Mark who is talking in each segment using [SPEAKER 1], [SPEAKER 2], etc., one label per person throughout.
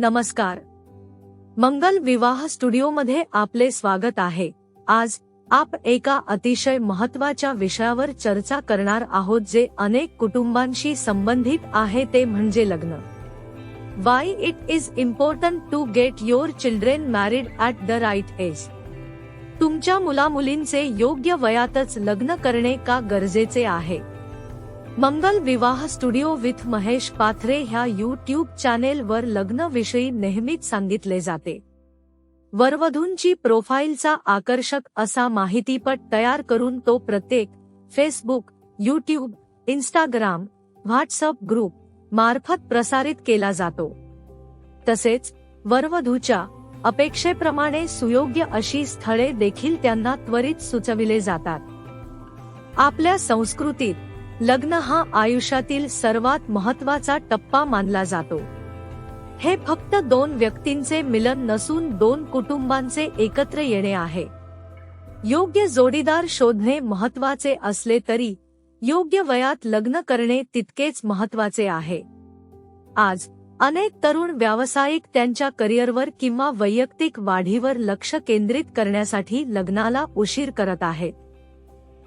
[SPEAKER 1] नमस्कार. मंगल विवाह स्टुडिओमध्ये आपले स्वागत आहे. आज आप एका अतिशय महत्त्वाच्या विषयावर चर्चा करणार आहोत जे अनेक कुटुंबांशी संबंधित आहे ते म्हणजे लग्न. Why it is important to get your children married at the right age तुमच्या मुलामुलींचे योग्य वयातच लग्न करणे का गरजेचे आहे? मंगल विवाह स्टुडिओ विथ महेश पाथरे ह्या यूट्यूब चॅनेल वर लग्न विषयी नेहमीच सांगितले जाते. वरवधूंची प्रोफाईलचा आकर्षक असा माहितीपट तयार करून तो प्रत्येक Facebook YouTube Instagram WhatsApp group मार्फत प्रसारित केला जातो. तसेच वरवधूच्या अपेक्षेप्रमाणे सुयोग्य अशी स्थळे देखील त्यांना त्वरित सुचविले जातात. आपल्या संस्कृतीत लग्न हा आयुष्यातील सर्वात महत्त्वाचा टप्पा मानला जातो. हे फक्त दोन व्यक्तींचे मिलन नसून दोन कुटुंबांचे एकत्र येणे आहे. योग्य जोडीदार शोधणे महत्त्वाचे असले तरी योग्य वयात लग्न करणे तितकेच महत्त्वाचे आहे. आज अनेक तरुण व्यावसायिक त्यांच्या करिअरवर किंवा वैयक्तिक वाढीवर लक्ष केंद्रित करण्यासाठी लग्नाला उशीर करत आहेत.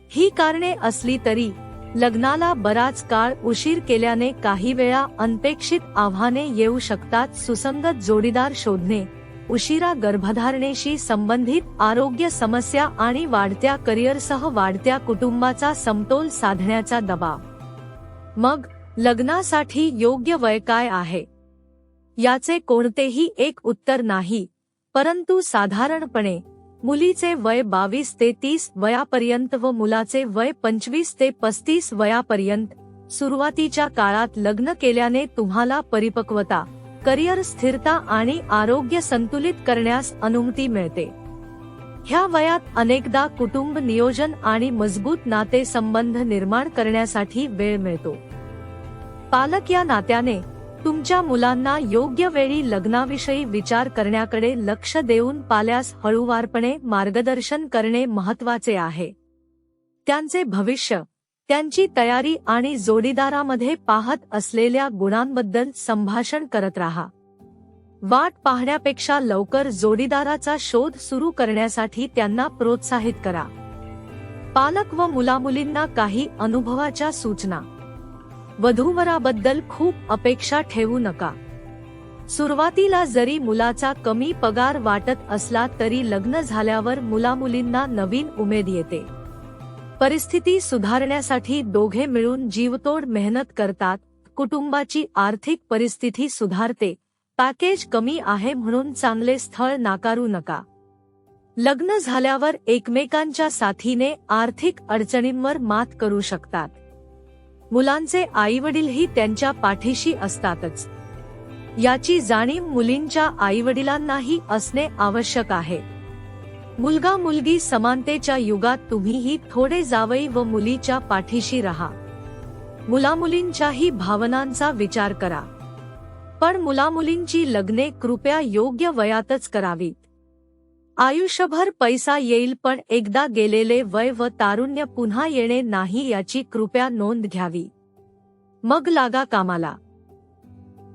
[SPEAKER 1] ही कारणे असली तरी लग्नाला बराच काळ उशीर केल्याने काही वेळा अनपेक्षित आव्हाने येऊ शकतात सुसंगत जोडीदार शोधणे उशिरा गर्भधारणेशी संबंधित आरोग्य समस्या आणि वाढत्या करिअरसह वाढत्या कुटुंबाचा समतोल साधण्याचा दबाव. मग लग्नासाठी योग्य वय काय आहे? याचे कोणतेही एक उत्तर नाही परंतु साधारणपणे मुलीचे वय बावीस ते तीस वयापर्यंत व मुलाचे वय पंचवीस ते पस्तीस वयापर्यंत सुरुवातीच्या काळात लग्न केल्याने तुम्हाला परिपक्वता करिअर स्थिरता आणि आरोग्य संतुलित करण्यास अनुमती मिळते. ह्या वयात अनेकदा कुटुंब नियोजन आणि मजबूत नातेसंबंध निर्माण करण्यासाठी वेळ मिळतो. पालक या नात्याने तुमच्या मुलांना योग्य वेळी लग्नाविषयी विचार करण्याकडे लक्ष देऊन पाल्यास हळूवारपणे मार्गदर्शन करणे महत्त्वाचे आहे. त्यांचे भविष्य त्यांची तयारी आणि जोडीदारामध्ये पाहत असलेल्या गुणांबद्दल संभाषण करत राहा. वाट पाहण्यापेक्षा लवकर जोडीदाराचा शोध सुरू करण्यासाठी त्यांना प्रोत्साहित करा. पालक व मुलामुलींना काही अनुभवाच्या सूचना. वधूवराबद्दल खूप अपेक्षा ठेवू नका. सुरुवातीला जरी मुलाचा कमी पगार वाटत असला तरी लग्न झाल्यावर मुलामुलींना नवीन उमेद येते. परिस्थिती सुधारण्यासाठी दोघे मिळून जीवतोड मेहनत करतात कुटुंबाची आर्थिक परिस्थिती सुधारते पॅकेज कमी आहे म्हणून चांगले स्थळ नाकारू नका. लग्न झाल्यावर एकमेकांच्या साथीने आर्थिक अडचणींवर मात करू शकतात. मुलांचे आईवडीलही त्यांच्या पाठीशी असतातच. याची जाणीव मुलींच्या आईवडिलांनाही असणे आवश्यक आहे. मुलगा मुलगी समानतेच्या युगात तुम्हीही थोडे जावई व मुलीच्या पाठीशी राहा. मुलामुलींच्याही भावनांचा विचार करा. पण मुलामुलींची लग्ने कृपया योग्य वयातच करावीत. आयुष्यभर पैसा येईल पण एकदा गेलेले वय व तारुण्य पुन्हा येणे नाही याची कृपया नोंद घ्यावी. मग लागा कामाला.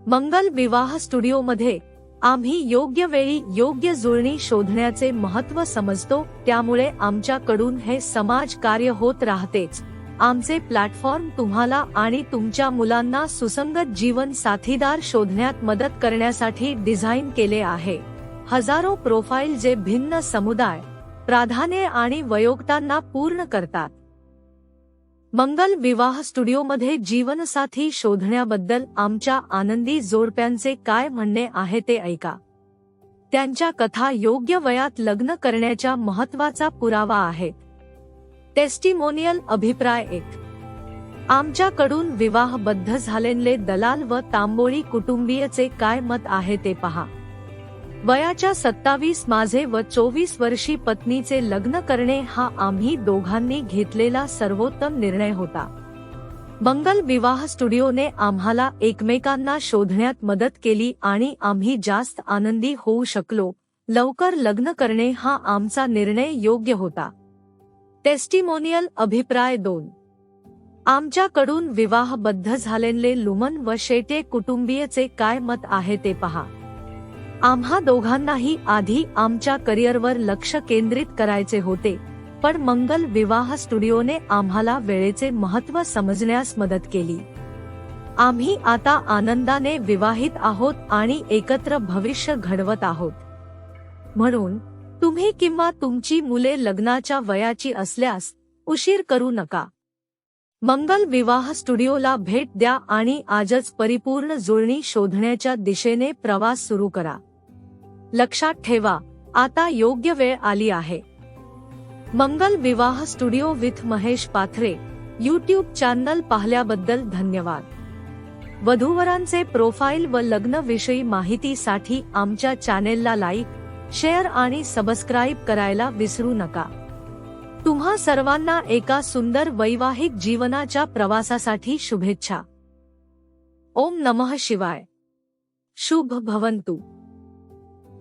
[SPEAKER 1] मंगल विवाह स्टुडिओमध्ये आम्ही योग्य वेळी योग्य जुळणी शोधण्याचे महत्त्व समजतो त्यामुळे आमच्याकडून हे समाज कार्य होत राहतेच. आमचे प्लॅटफॉर्म तुम्हाला आणि तुमच्या मुलांना सुसंगत जीवन साथीदार शोधण्यात मदत करण्यासाठी डिझाईन केले आहे. हजारो प्रोफाईल जे भिन्न समुदाय प्राधान्य आणि वयोगतांना पूर्ण करतात. मंगल विवाह स्टुडिओमध्ये जीवनसाथी शोधण्याबद्दल आमच्या आनंदी जोडप्यांचे काय म्हणणे आहे ते ऐका. त्यांच्या कथा योग्य वयात लग्न करण्याच्या महत्त्वाचा पुरावा आहे. टेस्टिमोनियल अभिप्राय एक. आमच्याकडून विवाहबद्ध झालेले दलाल व तांबोळी कुटुंबीयचे काय मत आहे ते पहा. वयाच्या सत्तावीस माझे व चोवीस वर्षी पत्नीचे लग्न करणे हा आम्ही दोघांनी घेतलेला सर्वोत्तम निर्णय होता. मंगल विवाह स्टुडिओने आम्हाला एकमेकांना शोधण्यात मदत केली आणि आम्ही जास्त आनंदी होऊ शकलो. लवकर लग्न करणे हा आमचा निर्णय योग्य होता. टेस्टिमोनियल अभिप्राय दोन. आमच्याकडून विवाहबद्ध झालेले लुमन व शेटे कुटुंबीयचे काय मत आहे ते पहा. आम्हा दोघांनाही आधी आमच्या करिअरवर लक्ष केंद्रित करायचे होते पण मंगल विवाह स्टुडिओने आम्हाला वेळेचे महत्त्व समजण्यास मदत केली. आम्ही आता आनंदाने विवाहित आहोत आणि एकत्र भविष्य घडवत आहोत. म्हणून तुम्ही किंवा तुमची मुले लग्नाच्या वयाची असल्यास उशीर करू नका. मंगल विवाह स्टुडिओला भेट द्या आणि आजच परिपूर्ण जुळणी शोधण्याच्या दिशेने प्रवास सुरू करा. लक्षात ठेवा आता योग्य वेळ आली आहे. Mangal Vivah studio with Mahesh Pathare YouTube channel पाहिल्याबद्दल धन्यवाद. वधूवरांचे प्रोफाईल व लग्नविषयी माहितीसाठी आमच्या चॅनेलला लाईक शेअर आणि सबस्क्राईब करायला विसरू नका. तुम्हा सर्वांना एका सुंदर वैवाहिक जीवनाच्या प्रवासासाठी शुभेच्छा. ओम नमः शिवाय. शुभ भवंतु.